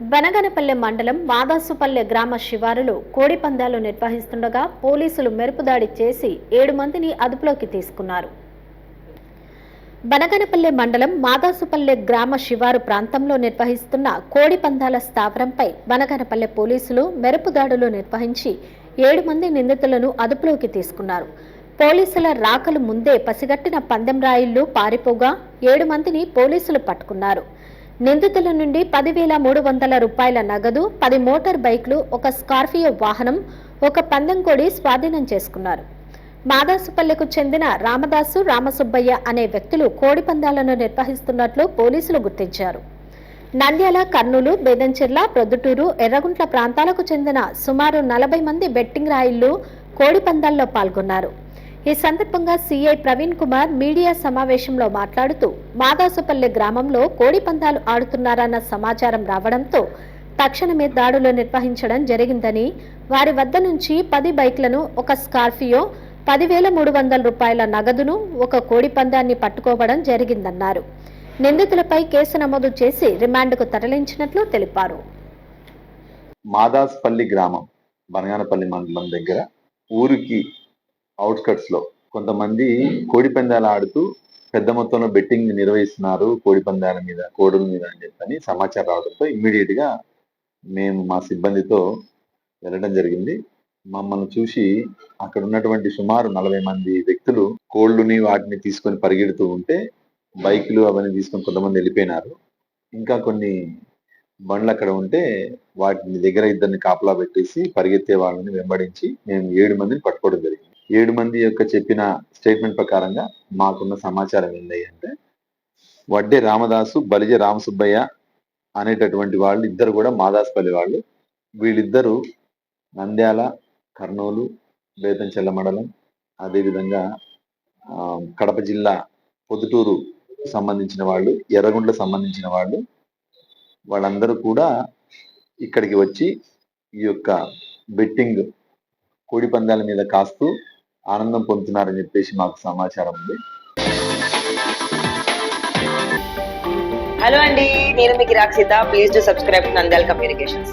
బనగనపల్లె మండలం మాదాసుపల్లె గ్రామ శివారులో కోడిపందాలు నిర్వహిస్తుండగా పోలీసులు మెరుపుదాడి చేసి ఏడు మందిని అదుపులోకి తీసుకున్నారు. బనగనపల్లె మండలం మాదాసుపల్లె గ్రామ శివారు ప్రాంతంలో నిర్వహిస్తున్న కోడి పందాల స్థావరంపై బనగనపల్లె పోలీసులు మెరుపు దాడులు నిర్వహించి ఏడు మంది నిందితులను అదుపులోకి తీసుకున్నారు. పోలీసుల రాకలు ముందే పసిగట్టిన పందెం రాయిళ్ళు పారిపోగా ఏడు మందిని పోలీసులు పట్టుకున్నారు. నిందితుల నుండి పదివేల మూడు వందల రూపాయల నగదు పది మోటార్ బైక్లు ఒక స్కార్పియో వాహనం ఒక పందెం కోడి స్వాధీనం చేసుకున్నారు. మాదాసుపల్లెకు చెందిన రామదాసు రామసుబ్బయ్య అనే వ్యక్తులు కోడి పందాలను నిర్వహిస్తున్నట్లు పోలీసులు గుర్తించారు. నంద్యాల కర్నూలు బేదంచెర్ల ప్రొద్దుటూరు ఎర్రగుంట్ల ప్రాంతాలకు చెందిన సుమారు నలభై మంది బెట్టింగ్ రాయిళ్ళు కోడి పందాల్లో పాల్గొన్నారు. ఈ సందర్భంగా సీఐ ప్రవీణ్ కుమార్ మీడియా సమావేశంలో మాట్లాడుతూ మాదాసుపల్లె గ్రామంలో కోడి పందాలు ఆడుతున్నారన్న సమాచారం రావడంతో తక్షణమే దాడులు నిర్వహించడం జరిగిందని వారి వద్ద నుంచి పది బైక్లను ఒక స్కార్పియో పదివేల మూడు వందల రూపాయల నగదును ఒక కోడి పందాన్ని పట్టుకోవడం జరిగిందన్నారు. నిందితులపై కేసు నమోదు చేసి రిమాండ్కు తరలించినట్లు తెలిపారు. మాదాస్పల్లి గ్రామం బనగానపల్లి మండలం దగ్గర ఊరికి అవుట్స్కట్స్లో. కొంతమంది కోడి పందాలు ఆడుతూ పెద్ద మొత్తంలో బెట్టింగ్ నిర్వహిస్తున్నారు కోడి పందాల మీద కోడుల మీద అని చెప్పని సమాచారం రావడంతో ఇమ్మీడియట్గా మేము మా సిబ్బందితో వెళ్ళడం జరిగింది. మమ్మల్ని చూసి అక్కడ ఉన్నటువంటి సుమారు నలభై మంది వ్యక్తులు కోళ్ళుని వాటిని తీసుకొని పరిగెడుతూ ఉంటే బైకులు అవన్నీ తీసుకొని కొంతమంది వెళ్ళిపోయినారు. ఇంకా కొన్ని బండ్లు అక్కడ ఉంటే వాటిని దగ్గర ఇద్దరిని కాపలా పెట్టేసి పరిగెత్తే వాళ్ళని వెంబడించి మేము ఏడు మందిని పట్టుకోవడం జరిగింది. ఏడు మంది యొక్క చెప్పిన స్టేట్మెంట్ ప్రకారంగా మాకున్న సమాచారం ఏంటి అంటే వడ్డే రామదాసు బలిజ రామసుబ్బయ్య అనేటటువంటి వాళ్ళు ఇద్దరు కూడా మాదాసుపల్లి వాళ్ళు. వీళ్ళిద్దరూ నంద్యాల కర్నూలు బేతంచెల్ల మండలం అదేవిధంగా కడప జిల్లా పొద్దుటూరు సంబంధించిన వాళ్ళు ఎర్రగుండ్ల సంబంధించిన వాళ్ళు వాళ్ళందరూ కూడా ఇక్కడికి వచ్చి ఈ యొక్క బెట్టింగ్ కోడి పందాల మీద కాస్తూ ఆనందం పొందుతున్నారని చెప్పేసి మాకు సమాచారం ఉంది. హలో అండి నేను మీకు Rakshita please to subscribe to Nandyala communications